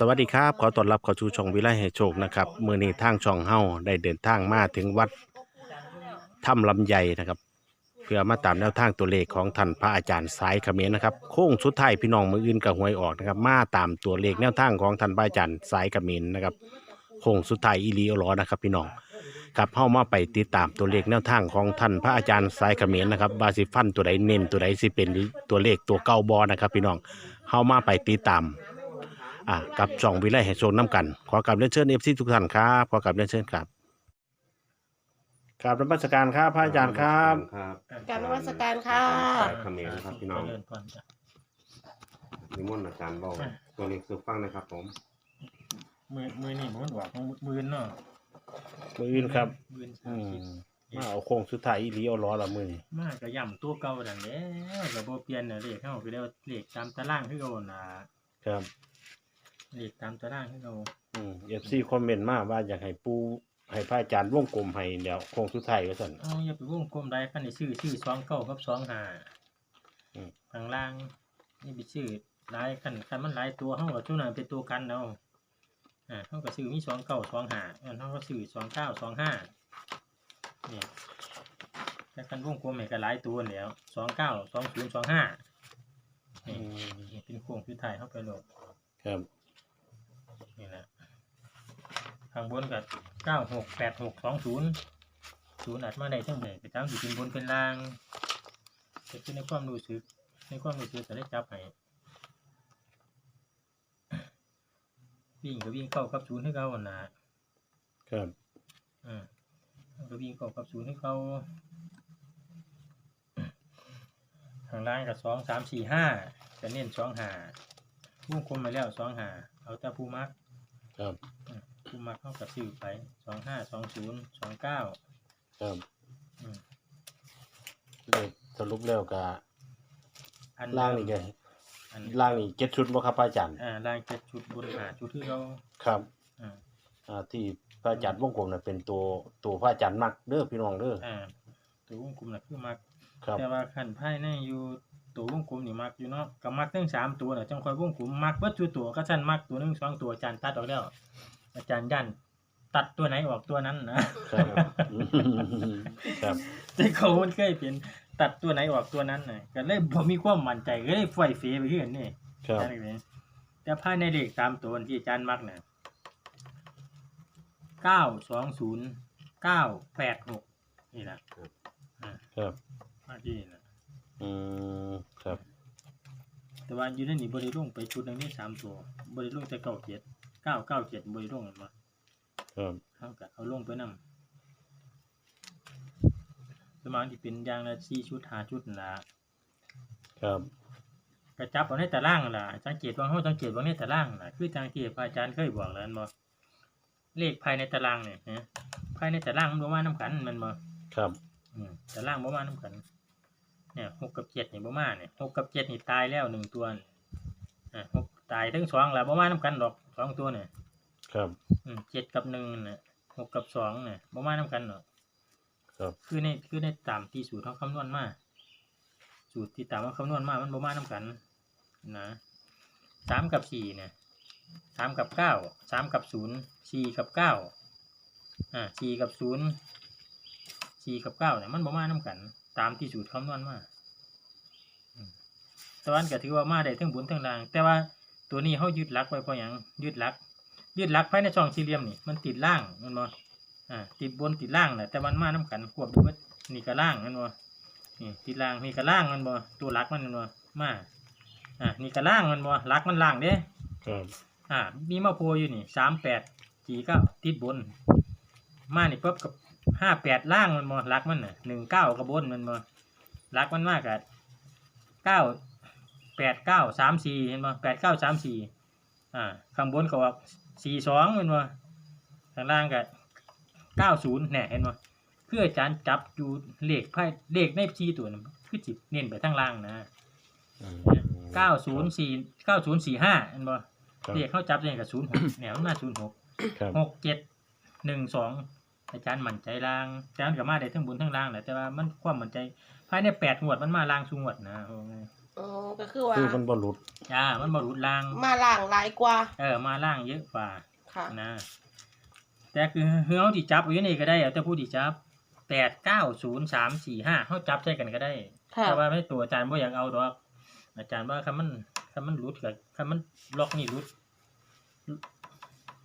สวัสดีครับ ขอต้อนรับเข้าสู่ช่องวิไลให้โชคนะครับมือนี้ทางช่องเฮาได้เดินทางมาถึงวัดถ้ำลำไยนะครับ เพื่อมาตามแนวทางตัวเลขของท่านพระอาจารย์สายเขมรนะครับโค้งสุดท้ายพี่น้องมืออื่นกับหวยออกนะครับมาตามตัวเลขแนวทางของท่านพระอาจารย์สายเขมรนะครับโค้งสุดท้ายอีหลีอลอนะครับ พี่น้องครับเฮามาไปติดตามตัวเลขแนวทางของท่านพระอาจารย์สายเขมรนะครับว่าสิฟันตัวใดเน้นตัวใดสิเป็นตัวเลขตัวเก้าบอนะครับ พี่น้องเฮามาไปติดตาม อ่ากับช่องวิไลแห่งโซนน้ำกัน ขอกลับเรียนเชิญเอฟซีทุกท่านครับขอกลับเรียนเชิญครับครับรัมัสการครับพระอาจารย์ครับครับกรารนมัสการค่ะสายเขมรนะครับพี่น้องเจริญพรจ้ะนิมนต์อาจารย์บอกตัวเลขสุฟังนะครับ ผมมือมือนี่มันหวานของมือเนาะมืออื่นครับ มืออืมมาเอาโค้งสุดท้ายอีหลีเอาล้อละมือนี่มากก็ย่ำตัวเก่าดังแล้วก็บ่เปลี่ยนน่ะเลขเข้าไปแล้วเลขตามตารางคือเก่าน่ะครับ เลขตามตารางคือเก่าอืมเอฟซีคอมเมนต์มาว่าอยากให้ปูให้พระอาจารย์วงกลมให้เดี๋ยวโค้งสุดท้ายไว้สั่น เอาอย่าไปวงกลมได้คันนี้ชื่อชื่อ29กับ25อืมข้างล่างนี่ไปชื่อหลายคันคันมันหลายตัวเฮาก็ชุนั้นเป็นตัวกันเอาอ่าเฮาก็ชื่อมี29 25อันเฮาก็ชื่อ29 25นี่แต่คันวงกลมให้ก็หลายตัวแล้ว29 20 25อืนี่มเป็นโค้งคือถ่ายเข้าไปโหลด ครับ นี่แหละ ข้างบนกับเก้าหกแปดหกสองศูนย์ศูนย์อัดมาได้ทั้งหมดไปทั้งอยู่เป็นบนเป็นล่างจะขึ้นในความรู้สึกในความรู้สึกจะได้จับให้วิ่งก็วิ่งเข้ากับศูนย์ให้เขาอะนะครับอืมก็วิ่งเข้ากับศูนย์ให้เขาข้างล่างกับสองสามสี่ห้าจะเน้นสองหาวงกลมมาแล้วสองหาเอาแต่ผู้มักครับ ผู้มักเข้ากับสื่อไปสองห้าสองศูนย์สองเก้าครับอืมเลขสรุปแล้วก็อันล่างนี่ไงอันล่างนี่เจ็ดชุดบ่ครับพระอาจารย์อ่าล่างเจ็ดชุดบนหาชุดที่เราครับอ่าอ่าที่พระอาจารย์วงกลมน่ะเป็นตัวตัวพระอาจารย์มักเด้อพี่น้องเด้ออ่าตัววงกลมน่ะคือมักครับแต่ว่าขันไพ่ในอยู่ตัววงกลมนี่มักอยู่เนาะกับมักทั้งสามตัวน่ะจังคอยวงกลมมักเบิดชุดตัวก็ชั้นมักตัวหนึงสองตัวอาจารย์ตัดออกแล้ว อาจารย์ยันตัดตัวไหนออกตัวนั้นนะครับครับแต่เขามันเคยเป็นตัดตัวไหนออกตัวนั้นน่ะก็เลยบ่มีความมั่นใจก็เลยไฟเฟไปคือกันนี่ครับอาจารย์นี่แต่ภายในเลขตามตัวที่อาจารย์มักน่ะเก้าสองศูนย์เก้าแปดหกนี่แหละอ่าครับมาที่นี่นะอืมครับ แต่ว่าอยู่ในนี้บริลุ่งไปชุดหนึงนี่สามตัวบริลุ่งแต่เก้าเจ็ดเก้าเก้าเจ็ดบริลุ่งมันมาครับเขาก็เอาลงไปนำสวนมากที่เป็นอย่างละสี่ชุดหาชุดนั่นละครับกระจับเอาในตารางนั่นล่ะสังเกตว่าเขาสังเกตว่าในตารางน่ะคือทางที่พระอาจารย์เคยบอกแล้วนั่นบ่เลขภายในตารางเนี่ยฮะภายในตารางมันบ่มาน้กันแมันบ่ครับอืมตารางบ่มาน้กัน เนี่ยหกกับเจ็ดนี่บ่มาเนี่ยหกกับเจ็ดนี่ตายแล้วหนึ่งตัวนี่อ่าหกตายทั้งสองแล้วบ่มาน้กันดอก สองตัวเนี่ยครับอืมเจ็ดกับหนึ่งน่ะหกกับสองเนี่ยบ่มาน้กันดอกครับคือในคือในตามที่สูตรเขาคำนวณมาสูตรที่ตามว่าคำนวณมามันบ่มาน้กันนะสามกับสี่เนี่ยสามกับเก้าสามกับศูนย์สี่กับเก้าอ่าสี่กับศูนย์สี่กับเก้าเนี่ยมันบ่มาน้กัน ตามที่สูตรคำนวณมาอืมแต่วันก็ถือว่ามาได้ทั้งบนทั้งล่าง แต่ว่า ตัวนี้เขายึดหลักไว้เพราะหยังยึดหลัก ยึดหลักภายในช่องสี่เหลี่ยมนี่มันติดล่างแมันบ่อ่าติดบนติดล่างแหละแต่มันมาน้กันควบดูว่านี่ก็ล่างแมันบ่นี่ติดล่างนี่ก็ล่างแมันบ่ตัวหลักมันแมันบ่มาอ่านี่ก็ล่างแมันบ่หลักมันล่างเด้ครับอ่ามีมาโพอยู่นี่สามแปดจีก็ติดบน มานี่ปุ๊บกับห้าแปดล่างมันบ่หลักมันน่ะหนึ่งเก้ากับบนมันบ่หลักมันมากกับเก้า แปดเก้าสามสี่เห็นบ่แปดเก้าสามสี่อ่าข้างบนก็ว่าสี่สองมันบ่ข้างล่างกับเก้าศูนย์แน่เห็นบ่เพื่ออาจารย์จับอยู่เลขไพ่เลขในชีตัวนั้นคือจิเน้นไปทางล่างนะอืมเก้าศูนย์สี่เก้าศูนย์สี่ห้าเห็นบ่ครับเรียกเข้าจับเลยกับศูนย์หกแนวหน้าศูนย์หกครับหกเจ็ดหนึ่งสองอาจารย์มั่นใจล่างอาจารย์กับมาได้ทั้งบนทั้งล่างแหละแต่ว่ามันความมั่นใจภายในแปดงวดมันมาล่างสูงวดนะโอ้ยอ๋อก็คือว่า คือมันบ่หลุดจ้ามันบ่รุดล่าง มาล่างหลายกว่า เออมาล่างเยอะกว่าค่ะ นะแต่คือเฮาที่จับอยู่นี่ก็ได้เอาแต่ผู้ที่จับแปดเก้าศูนย์สามสี่ห้าเฮาจับใส่กันก็ได้ค่ะ แต่ว่าไม่ตัวอาจารย์บ่อยากเอาดอกอาจารย์ว่าคันมันคันมันรุดกับคันมันล็อกนี่รุด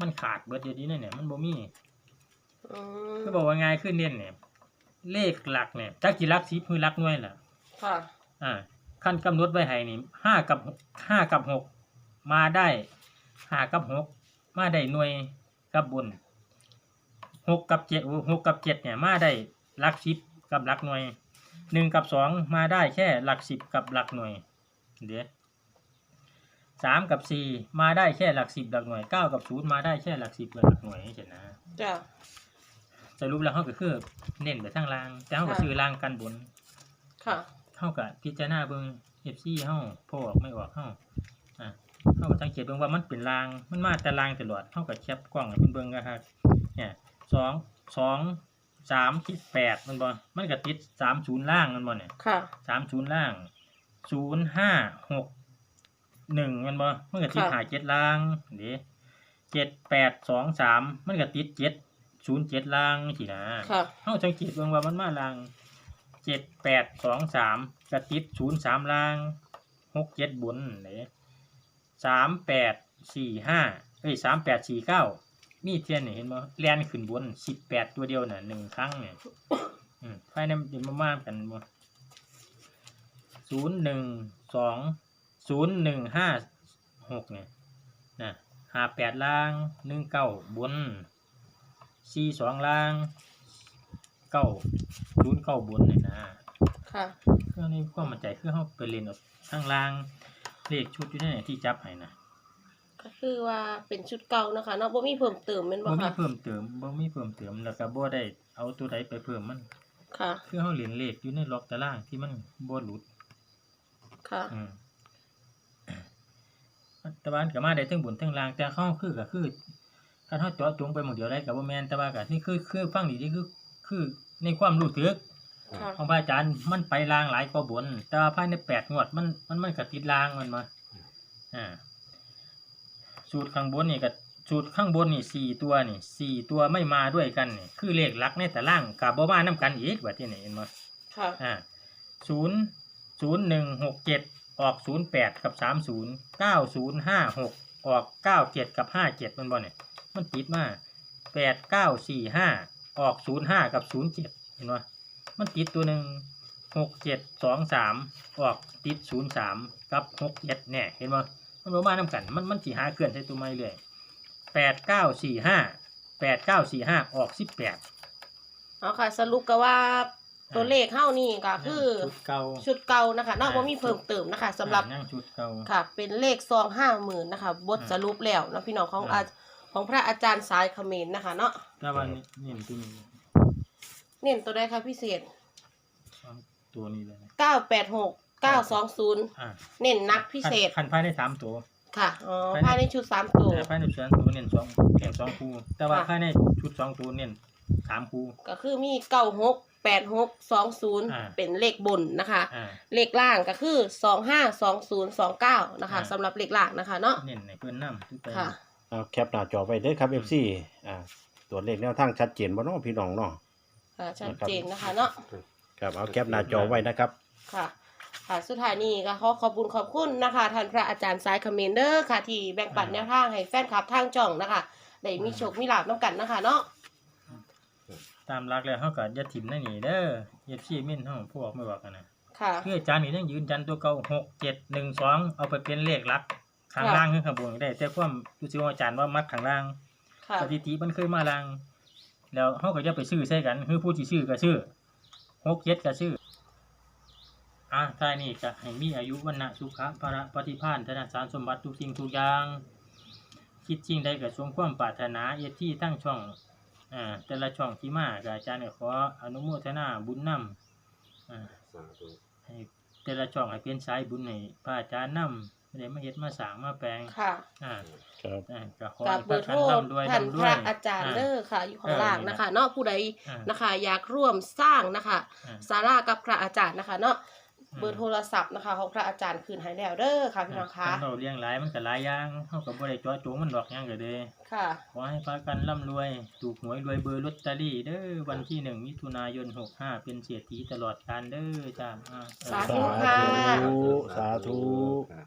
มันขาดเบิดเดี๋ยวนี้เนี่ยมันบ่มี อืมคือบอกว่าง่ายขึ้นเน้นเนี่ย เลขหลักเนี่ยจักกี่หลักสิบคือหลักหน่วยล่ะ ค่ะ อ่า ขั้นกำหนดไว้ให้นี่ห้ากับห้ากับหกมาได้ห้ากับหกมาได้หน่วยกับบนหกกับเจ็ดหกกับเจ็ดเนี่ยมาได้หลักสิบกับหลักหน่วยหนึ่งกับสองมาได้แค่หลักสิบกับหลักหน่วยเดี๋ยวสามกับสี่มาได้แค่หลักสิบหลักหน่วยเก้ากับศูนย์มาได้แค่หลักสิบกับหลักหน่วยเฉยนะจ้ะสรุปแล้วเขาก็คือเน้นไปทางล่างแต่เขาก็ค่ะซื้อล่างกันบนค่ะ เขาก็พิจารณาเบิ่งเอฟซีเขาโพอออกไม่ออกเขาอะเขาก็สังเกตเบิ่งว่ามันเป็นรางมันมาแต่รางตลอดเขาก็แคปกล้องให้เพิ่นเบิ่งนะครับเนี่ยสองสองสามติดแปดมันบ่มันก็ติดสามศูนย์ล่างมันบ่เนี่ยค่ะสามศูนย์ล่างศูนย์ห้าหกหนึ่งมันบ่มันก็ติดค่ะหาเจ็ดล่างเดี๋ยวเจ็ดแปดสองสามมันก็ติดเจ็ดศูนย์เจ็ดล่างสินะค่ะเขาสังเกตเบิ่งว่ามันมาลาง เจ็ดแปดสองสามกระติดศูนย์สามลางหกเจ็ดบนเลยสามแปดสี่ห้าเอ้ยสามแปดสี่เก้ามีเทียนนี่เห็นบ่แลนขึ้นบนสิบแปดตัวเดียวน่ะหนึ่งครั้งเนี่ยอืมภายในมันจะมามากันบ่ศูนย์หนึ่งสองศูนย์หนึ่งห้าหกเนี่ยนะห้าแปดล่างหนึ่งเก้าบนสี่สองล่าง เก้าศูนย์เก้าบนเนี่ยนะค่ะ เครื่องนี้ความมั่นใจคือเขาไปเรียนเอาข้างล่างเลขชุดอยู่ในไหนที่จับให้นะก็คือว่าเป็นชุดเก่านะคะเนาะบ่มีเพิ่มเติมแม่นบ่บ่มีค่ะ เพิ่มเติมบ่มีเพิ่มเติมแล้วก็บ่ได้เอาตัวใดไปเพิ่มมันค่ะ คือเขาเรียนเลขอยู่ในล็อกตารางที่มันบ่หลุด ค่ะ อืมแต่ว่าอันก็มาได้ทั้งบนทั้งล่างแต่เขาคือก็คือถ้าเขาเจาะจงไปหมดเดียวได้ก็บ่แม่นแต่ว่าก็นี่คือคือฟังดีๆคือ คือในความรู้สึกค่ะ ของพระอาจารย์มันไปลางหลายกว่าบน แต่ว่าภายในแปดงวดมันมันมันก็ติดลางมันมาอ่าสูตรข้างบนนี่กับสูตรข้างบนนี่สี่ตัวนี่สี่ตัวไม่มาด้วยกันนี่คือเลขหลักในแต่ล่างกับบ่มาน้กันอีกว่าที่นี่เห็นไหมค่ะ อ่าศูนย์ศูนย์หนึ่งหกเจ็ดออกศูนย์แปดกับสามศูนย์เก้าศูนย์ห้าหกออกเก้าเจ็ดกับห้าเจ็ดมันบ่เนี่ยมันติดมาแปดเก้าสี่ห้า ออกศูนย์ห้ากับศูนย์เจ็ดเห็นไหมมันติดตัวหนึ่งหกเจ็ดสองสามออกติดศูนย์สามกับหกเจ็ดเนี่ยเห็นไหมมันประมาณน้ำกันมันมันสีหาเกินใส่ตัวไม่เลยแปดเก้าสี่ห้าแปดเก้าสี่ห้าออกสิบแปดเอาค่ะ สรุปก็ว่าตัวเลขเฮานี่ก็คือชุดเก่าชุดเก่านะคะเนาะอ่าบ่มีเพิ่มเติมนะคะสำหรับอ่านั่งชุดเก่าค่ะ เป็นเลขซองห้าหมื่นนะคะ บทอ่าสรุปแล้วเนาะพี่น้องของอ่าอา ของพระอาจารย์สายเขมรนะคะเนาะแต่ว่านี่นี่มันตัวนี้เน้นตัวใดคะพิเศษตัวนี้เลยนะเก้าแปดหกเก้าสองศูนย์อ่าเน้นนักพิเศษคันภายในสามตัว ค่ะอ๋อภายในภายในชุดสามตัว แต่ภายในสามตัวเน้นสองเน้นสองคู่ แต่ว่าค่ะภายในชุดสองตัวเน้นสามคู่ ก็คือมีเก้าหกแปดหกสองศูนย์อ่า เป็นเลขบนนะคะ อ่า เลขล่างก็คือสองห้าสองศูนย์สองเก้านะคะอ่า สำหรับเลขล่างนะคะเนาะเน้นในเพื่อนน้ำทุกไปค่ะ เอาแคปหน้าจอไว้เด้อครับ FC อ่าตัวเลขแนวทางชัดเจนบ่เนาะพี่น้องเนาะ ค่ะชัดเจนนะคะเนาะ ครับเอาแคปหน้าจอไว้นะครับ ค่ะ ค่ะ สุดท้ายนี้ก็ขอขอบคุณขอบคุณนะคะท่านพระอาจารย์สายคอมเมนเดอร์ค่ะ ที่แบ่งปันแนวทางให้แฟนคลับทางจ่องนะคะ ได้มีโชคมีลาบน้ำกันนะคะเนาะ ตามรักแล้วเขาก็อย่าถิ่มนั่นนี่เด้ออย่าชี้มิ่นเขาพวกไม่บอกกันนะค่ะ คืออาจารย์นี่ยังยืนยันตัวเก่าหกเจ็ดหนึ่งสองเอาไปเป็นเลขหลัก ข้างค่ะล่างขึ้นข้างบนก็ได้ แต่ความรู้สึกของอาจารย์ว่ามักข้างล่างค่ะสถิติมันเคยมาล่าง แล้วเขาก็จะไปซื้อใช่กันคือผู้ที่ซื้อก็ซื้อหกเจ็ดก็ซื้ออะท้ายนี่ก็ให้มีอายุวันนะสุขะภระปฏิภาณธนสารสมบัติทุกสิ่งทุกอย่าง คิดจริงใดก็สมความปรารถนาเอที่ตั้งช่องอ่าแต่ละช่องที่มาก็อาจารย์ก็ขออนุโมทนาบุญนำอ่าสาธุให้แต่ละช่องให้เป็นสายบุญให้พระอาจารย์นำ ไม่ได้มาเฮ็ดมาสร้างมาแปลงค่ะอ่าครับ อ่าก็ขอกับให้เบพอระร์โทรท่านร่ำรวยท่านร่ำรพวย ระอาจารย์เด้อค่ะ อยู่ข้างล่างนะคะเนาะผู้ใดอ่านะคะ อยากร่วมสร้างนะคะอ่าสารากับพระอาจารย์นะคะเนาะเบอร์โทรศัพท์นะคะของพระอาจารย์คืนให้แล้วเด้อค่ะพี่น้องคะคันเราเลี้ยงหลายมันก็หลายอย่างเฮาก็บ่ได้เจ่อจงมันดอกหยังก็เด้ค่ะ ขอให้พากันร่ำรวย ถูกหวยรวยเบอร์ลอตเตอรี่เด้อวันที่หนึ่งมิถุนายน65เป็นเศรษฐีตลอดกาลเด้อจ้าอ่าสาธุค่ะ สาธุครับ